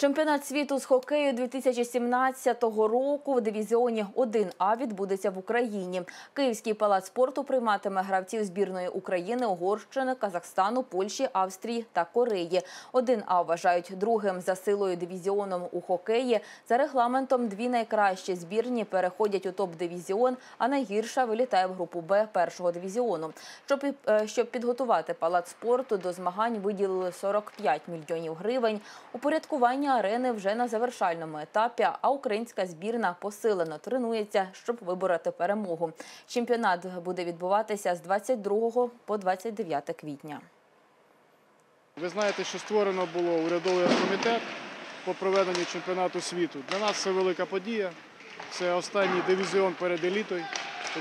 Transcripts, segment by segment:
Чемпіонат світу з хокею 2017 року в дивізіоні 1А відбудеться в Україні. Київський палац спорту прийматиме гравців збірної України, Угорщини, Казахстану, Польщі, Австрії та Кореї. 1А вважають другим за силою дивізіоном у хокеї. За регламентом дві найкращі збірні переходять у топ-дивізіон, а найгірша вилітає в групу Б першого дивізіону. Щоб, е, підготувати палац спорту до змагань, виділили 45 мільйонів гривень. Упорядкування арени вже на завершальному етапі, а українська збірна посилено тренується, щоб вибороти перемогу. Чемпіонат буде відбуватися з 22 по 29 квітня. Ви знаєте, що створено було урядовий комітет по проведенню чемпіонату світу. Для нас це велика подія. Це останній дивізіон перед елітою.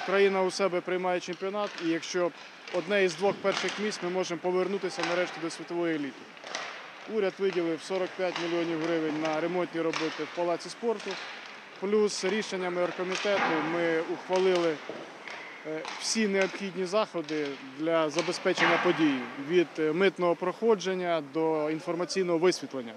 Україна у себе приймає чемпіонат, і якщо одне із двох перших місць, ми можемо повернутися нарешті до світової еліти. Уряд виділив 45 мільйонів гривень на ремонтні роботи в палаці спорту. Плюс рішеннями оргкомітету ми ухвалили е, всі необхідні заходи для забезпечення подій від е, митного проходження до інформаційного висвітлення.